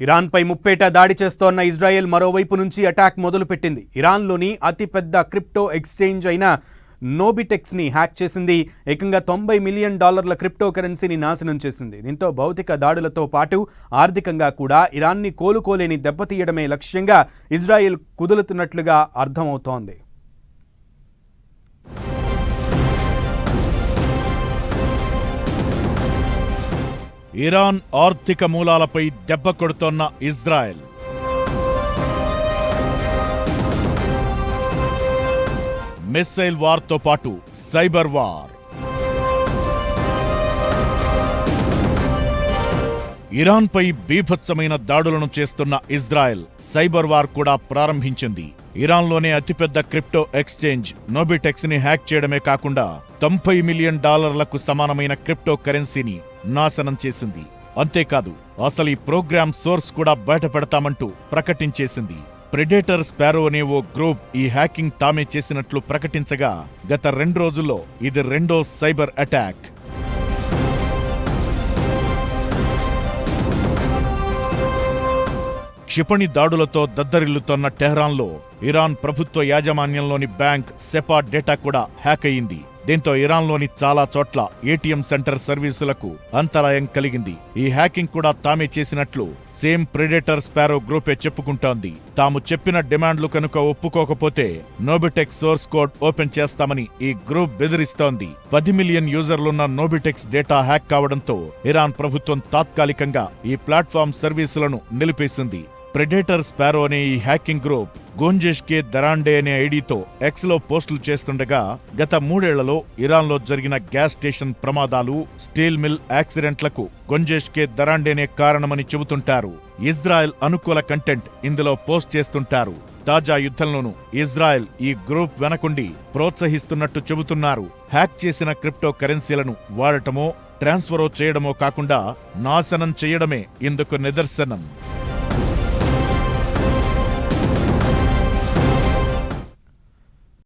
ఇరాన్పై ముప్పేట దాడి చేస్తోన్న ఇజ్రాయెల్ మరోవైపు నుంచి అటాక్ మొదలుపెట్టింది. ఇరాన్లోని అతిపెద్ద క్రిప్టో ఎక్స్చేంజ్ అయిన నోబిటెక్స్ని హ్యాక్ చేసింది. ఏకంగా తొంభై మిలియన్ డాలర్ల క్రిప్టో కరెన్సీని నాశనం చేసింది. దీంతో భౌతిక దాడులతో పాటు ఆర్థికంగా కూడా ఇరాన్ని కోలుకోలేని దెబ్బతీయడమే లక్ష్యంగా ఇజ్రాయెల్ కుదులుతున్నట్లుగా అర్థమవుతోంది. ఇరాన్ ఆర్థిక మూలాలపై దెబ్బ కొడుతోన్న ఇజ్రాయెల్. మిస్సైల్ వార్తో పాటు సైబర్ వార్. ఇరాన్పై బీభత్సమైన దాడులను చేస్తున్న ఇజ్రాయెల్ సైబర్ వార్ కూడా ప్రారంభించింది. ఇరాన్లోనే అతిపెద్ద క్రిప్టో ఎక్స్చేంజ్ నోబిటెక్స్ని హ్యాక్ చేయడమే కాకుండా తొంభై మిలియన్ డాలర్లకు సమానమైన క్రిప్టో కరెన్సీని నాశనం చేసింది. అంతేకాదు అసలు ఈ ప్రోగ్రామ్ సోర్స్ కూడా బయటపెడతామంటూ ప్రకటించేసింది. ప్రెడేటర్ స్పారో అనే ఓ గ్రూప్ ఈ హ్యాకింగ్ తామే చేసినట్లు ప్రకటించగా గత రెండు రోజుల్లో ఇది రెండో సైబర్ అటాక్. క్షిపణి దాడులతో దద్దరిల్లుతోన్న టెహ్రాన్లో ఇరాన్ ప్రభుత్వ యాజమాన్యంలోని బ్యాంక్ సెపా డేటా కూడా హ్యాక్ అయింది. దీంతో ఇరాన్లోని చాలా చోట్ల ఏటీఎం సెంటర్ సర్వీసులకు అంతరాయం కలిగింది. ఈ హ్యాకింగ్ కూడా తామే చేసినట్లు సేమ్ ప్రెడేటర్ స్పారో గ్రూపే చెప్పుకుంటోంది. తాము చెప్పిన డిమాండ్లు కనుక ఒప్పుకోకపోతే నోబిటెక్స్ సోర్స్ కోడ్ ఓపెన్ చేస్తామని ఈ గ్రూప్ బెదిరిస్తోంది. పది మిలియన్ యూజర్లున్న నోబిటెక్స్ డేటా హ్యాక్ కావడంతో ఇరాన్ ప్రభుత్వం తాత్కాలికంగా ఈ ప్లాట్ఫామ్ సర్వీసులను నిలిపేసింది. ప్రెడేటర్ స్పారో అనే ఈ హ్యాకింగ్ గ్రూప్ గోంజేష్ కే దరాండే అనే ఐడితో ఎక్స్లో పోస్టులు చేస్తుండగా గత మూడేళ్ళలో ఇరాన్లో జరిగిన గ్యాస్ స్టేషన్ ప్రమాదాలు స్టీల్ మిల్ యాక్సిడెంట్లకు గొంజేష్ కే దరాండేనే కారణమని చెబుతుంటారు. ఇజ్రాయెల్ అనుకూల కంటెంట్ ఇందులో పోస్ట్ చేస్తుంటారు. తాజా యుద్ధంలోనూ ఇజ్రాయెల్ ఈ గ్రూప్ వెనకుండి ప్రోత్సహిస్తున్నట్టు చెబుతున్నారు. హ్యాక్ చేసిన క్రిప్టో కరెన్సీలను వాడటమో ట్రాన్స్ఫరో చేయడమో కాకుండా నాశనం చేయడమే ఇందుకు నిదర్శనం.